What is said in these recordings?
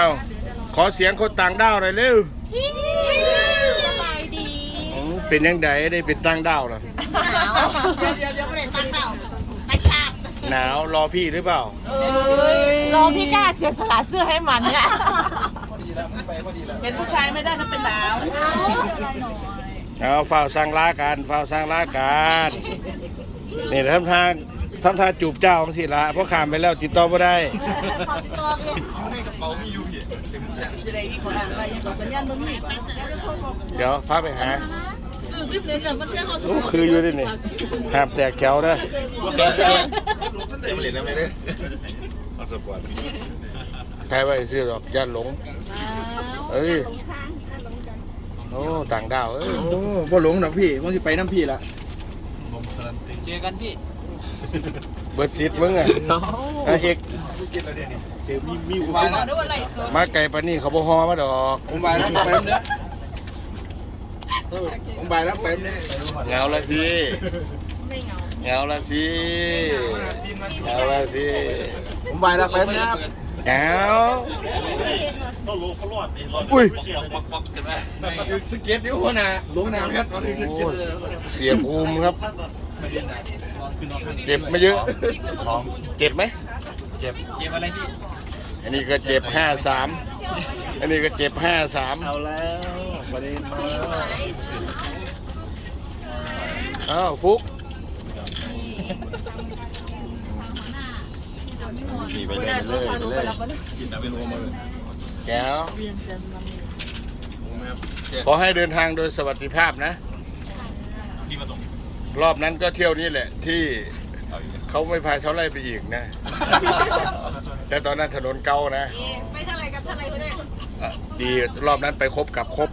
อ้าวขอเสียงคนต่างด้าวหน่อยเร็วสบายดีอืมเป็นยังไงได้เป็นต่างด้าวล่ะหนาวเดี๋ยวเดี๋ยวเดี๋ยวไม่ได้ตั้งเต่าตั้งชาติหนาวรอพี่หรือเปล่าเอ้ยรอพี่กล้าเสียสละเสื้อให้มันเนี่ยเป็นผู้ชายไม่ได้ถ้าเป็นหนาวเอาเฝ้าสร้างลากันเฝ้าสร้างลากันนี่ทำทาง ทำท่าจูบเจ้าของสิละเพราะขามไปแล้วติดต่อไม่ได้เดี๋ยวพาไปหาซื้อยู่ที่ยวเขาโอ้คืออยู่ด้วยนี่หามแตกแถวเด้เจ็บเหรียญได้ไหมเนี่ยเอาสปอร์ตใครไว้ซื้อหรอกอย่าหลงเอ้ยโอ้ต่างดาวเอ้ยโอ้บ่หลงดอกพี่มันสิไปน้ำพี่ละเจอกันพี่ เบิดซิดมึงอะอะเอกเจอมีมีอุปกรณ์มาไก่ปานนี่เขาบ่ฮอมาดอกผมไปแล้วไปเนื้อผมไปแล้วไปเนื้อเหงาละสิเหงาละสิเหงาละสิผมไปแล้วไปเนื้อ เหงาอุ้ยถึงสเก็ตเดี๋ยวหัวหน้าลงน้ำครับตอนถึงสโอ้เก็ตยเสียภูมิครับ เจ็บไม่เยอะ เจ็บไหม เจ็บ เจ็บอะไรพี่อันนี้ก็เจ็บห้าสาม อันนี้ก็เจ็บห้าสามเอาแล้วประเด็นมาอ้าวฟุก ขี่ไปเลยเลยเลยแก้วขอให้เดินทางโดยสวัสดิภาพนะพี่มาส่งรอบนั้นก็เที่ยวนี้แหละ ที่เขาไม่พาเท่าไรไปอีกนะ แต่ตอนนั้นถนนเก่านะไปเท่าไรกับเท่าไรไม่ได้อะดีรอบนั้นไปครบกับครบ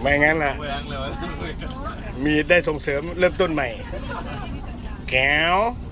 ไม่งั้นล่ะเมืองเลยวะมีได้ส่งเสริมเริ่มต้นใหม่ แก้วแล้ว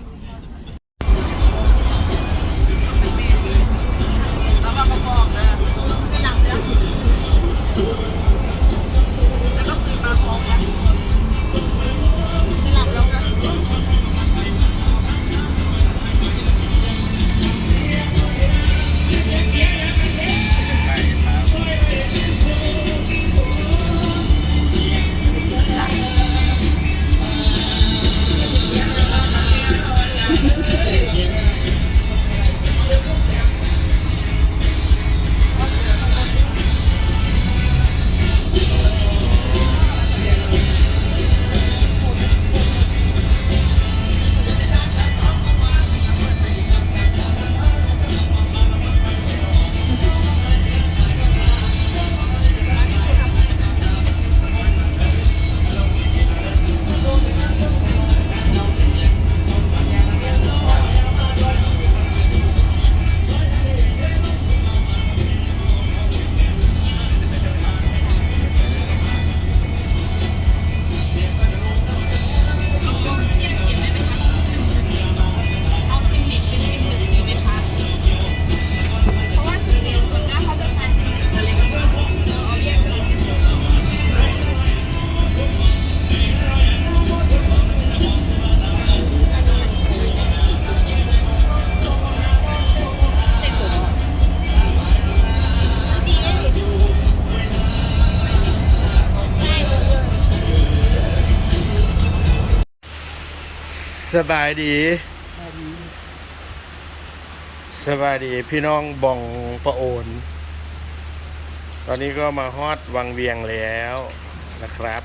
สบายดี สบายดีพี่น้องบ่องประโอน ตอนนี้ก็มาฮอดวังเวียงแล้วนะครับ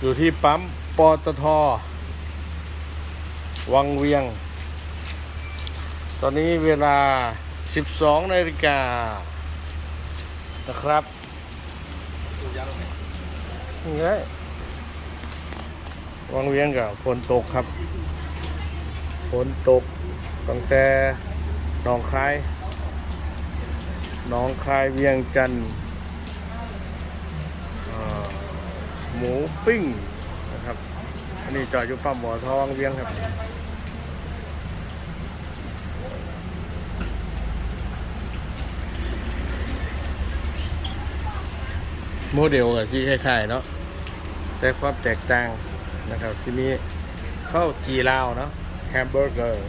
อยู่ที่ปั๊มปตท วังเวียง ตอนนี้เวลา 12นาฬิกานะครับนี่ไง วังเวียงกับฝนตกครับฝนตกตั้งแต่หนองคายหนองคายเวียงจันทน์หมูปิ้งนะครับ อันนี้จอดอยู่ปั๊มหมอทองเวียงครับโมเดลกับที่คล้ายๆเนาะแต่ความแตกต่าง นะครับที่มีข้าวจีลาวเนาะแฮมเบอร์เกอร์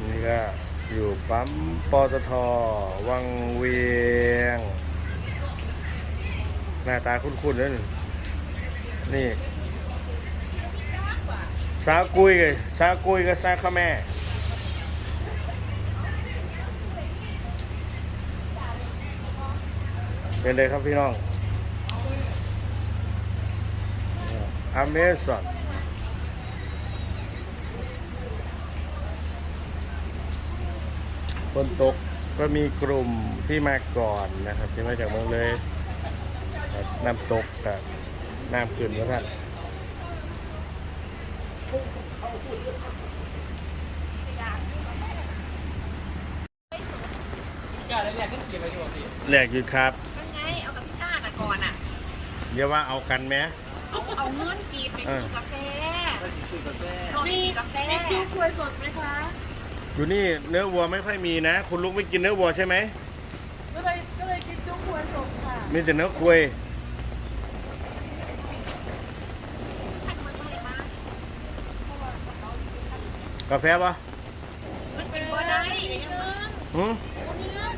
นี่ก็อยู่ปั๊มปตทวังเวียง หน้าตาคุ้นๆนั่นนี่ สากุยกับสากุยกับสาขแม่ เป็นเลยครับพี่น้องอเมซอนฝนตกก็มีกลุ่มที่มาก่อนนะครับ ที่มาจากเมืองเลยน้ำตกกับน้ำขึ้นว่าท่านกล้วท่าพี่แหลกอยู่ครับ เดี๋ยวว่าเอากันไหมเอาเอาเงินกีบไปซื้อกาแฟซื้อกาแฟมีกาแฟมีคิวควยสดไหมคะอยู่นี่เนื้อวัวไม่ค่อยมีนะ คุณลุงไม่กินเนื้อวัวใช่ไหมก็เลยก็เลยกินจุ้งควยสดค่ะมีแต่เนื้อคุยกาแฟปะมันเป็นบัวได้ยังนึงหืมมีเงิน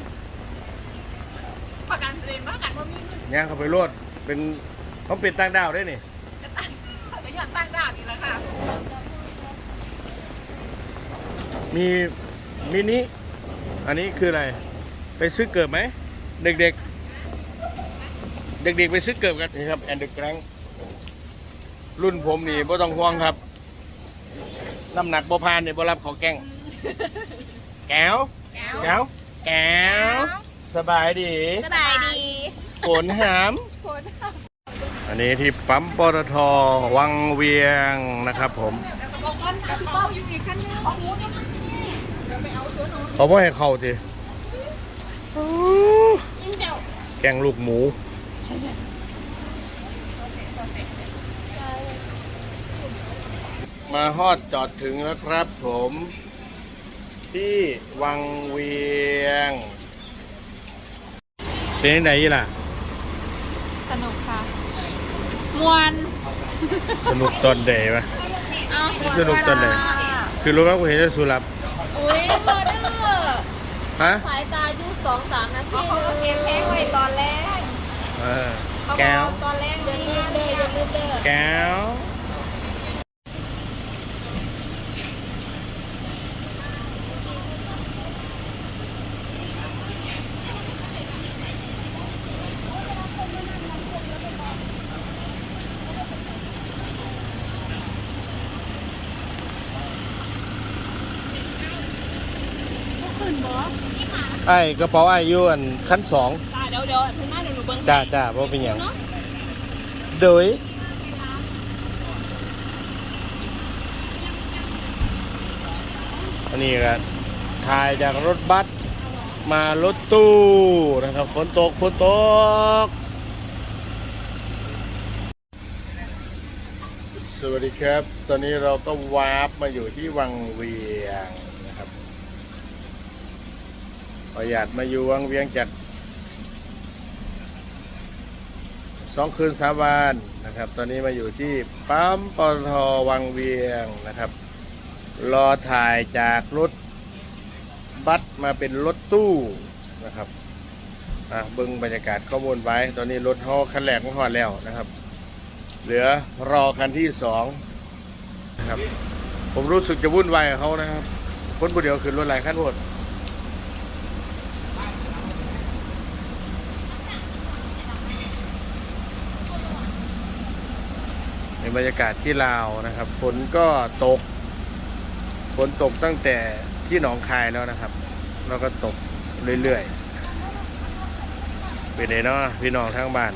ประกันเลยประกันว่ามีเงินย่างเข้าไปรวด เป็นเขาเป็นต่างดาวได้นี่จะตั้งจะอยากตั้งด่านนี่แหละค่ะมีมินิอันนี้คืออะไร ไปซื้อเกิบไหม เด็กๆ เด็กๆ ไปซื้อเกิบกันนี่ครับแอนด์แกรงรุ่นผมนี่บ่ต้องห่วงครับ น้ำหนักบ่พานนี่บ่รับเขอแกล้งแก้วแก้วแก้วสบายดี สบายดี ฝนหาม อันนี้ที่ปั๊มปตทวังเวียงนะครับผมบอกก่อนพี่เป้าอยู่อีกคันนึงเอาหมูนี่เดี๋ยวไปเอาเสื้อหนูเขาบ่ให้เข้าทีเดี๋ยวแกงลูกหมูมาฮอดจอดถึงแล้วครับผม ที่วังเวียงเป็นที่ไหนล่ะ สนุกค่ะ มวนสนุกตอนเดย์ปะ เอาสนุกตอนไหนคือรู้ไหมกูเห็นจะสุรับอุ้ยเบอร์เดอร์ฮะสายตายุสองสามนาทีนึงเกมแพ้ไว้ตอนแรกเออเขาบแก้อวกตอนแรกนี่นะเลยอย่าลืมเด้อแก้ว ไอ้กระเป๋าไอ้อยวนขั้นสองตาเดี๋ยวเดี๋ยวถึงหน้าเดี๋ยวหนูเบิ้งจ้าจ้าเพราะเป็นอย่างโดยอันนี้ก็ถ่ายจากรถบัสมารถตู้นะครับฝนตกฝนตก สวัสดีครับ ตอนนี้เราก็วาร์ปมาอยู่ที่วังเวียงนะครับ ประหยัดมาอยู่วังเวียงจากสองคืนสามวันนะครับ ตอนนี้มาอยู่ที่ปั๊มปตทวังเวียงนะครับ รอถ่ายจากรถบัสมาเป็นรถตู้นะครับอะเบิ้งบรรยากาศข้อมูลไว้ ตอนนี้รถฮอคันแรกของฮอดแล้วนะครับ เหลือรอคันที่สองนะครับ ผมรู้สึกจะวุ่นวายกับเขานะครับ คนผู้เดียวขึ้นรถหลายขั้นหมด บรรยากาศที่ลาวนะครับ ฝนก็ตก ฝนตกตั้งแต่ที่หนองคายแล้วนะครับ แล้วก็ตกเรื่อยๆไป็นเนาะพี่น้องทั้งบ้าน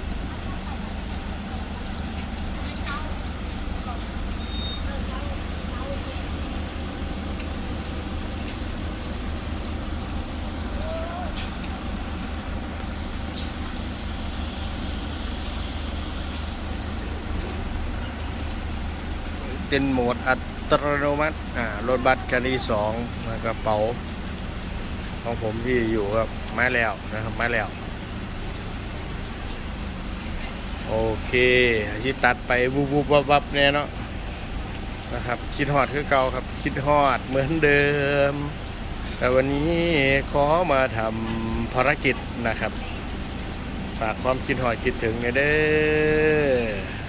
เป็นโหมดอัตโนมัติอ่ารถบัสคันที่สองกระเป๋า ของผมที่อยู่ครับมาแล้วนะครับมาแล้ว โอเคที่ตัดไปบุบบุบวับวับเนี่ยเนาะนะครับ คิดฮอดคือเก่าครับ คิดฮอดเหมือนเดิม แต่วันนี้ขอมาทำภารกิจนะครับฝากความคิดหอยคิดถึงหน่ยเด้อ